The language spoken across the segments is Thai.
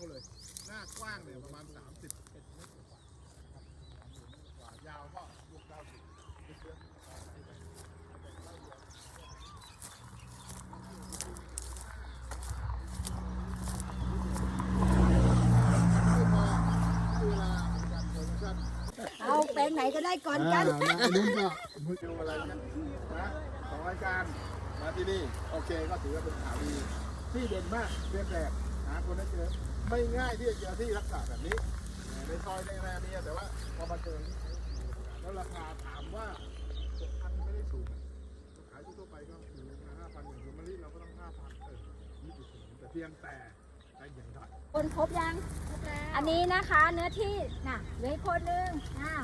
เขาเลย หน้ากว้างเนี่ยประมาณ 30เมตรกว่าครับยาวก็ลูกเก้าสิบอาแปลงไหนก็ได้ก่อนกันนุ่นก็มืดูอะไรนะะของรายการมาที่นี่ โอเคก็ถือว่าเป็นข่าวดี ที่เด่นมากเรียนแบบ คนได้เจอไม่ง่ายที่จะเจอที่ลักษณะแบบนี้ ในซอยในแรนี้แต่ว่าพอมาเจอที่แล้วราคาถามว่าอันไม่ได้สูงขายทั่วไปก็อยู่ราคาห้าพันอย่างเดียวมะลิเราก็ต้องห้าพันเออยี่สิบแต่เพียงแต่ใจอย่างไรคนครบยังอันนี้นะคะเนื้อที่น่ะเหลืออกคนนึงอ่า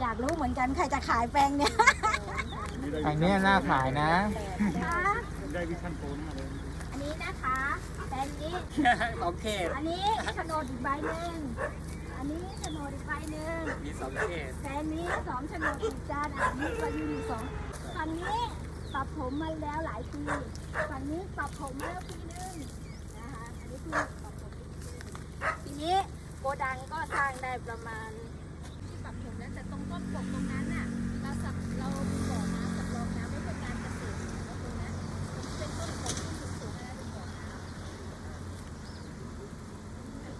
อยากรู้เหมือนกันใครจะขายแปลงเนี่ยทางเนี้ยน่าขายนะคะได้วิชั่นโฟนมาเลยอันนี้นะ คะแปลงนี้ของเขตอันนี้โฉนดอีกใบหนึ่ง อันนี้โฉนดอีกใบหนึ่งมีสองเขตแปลงนี้สองโฉนดอีกจานอันนี้ก็ยืนอยู่สองฝั่งนี้ปรับผมมาแล้วหลายปีฝั่งนี้ปรับผมมาแล้วปีหนึงนะคะ อันนี้คือปรับผมปีหนึงทีนี้โกดังก็สร้างได้ประมาณ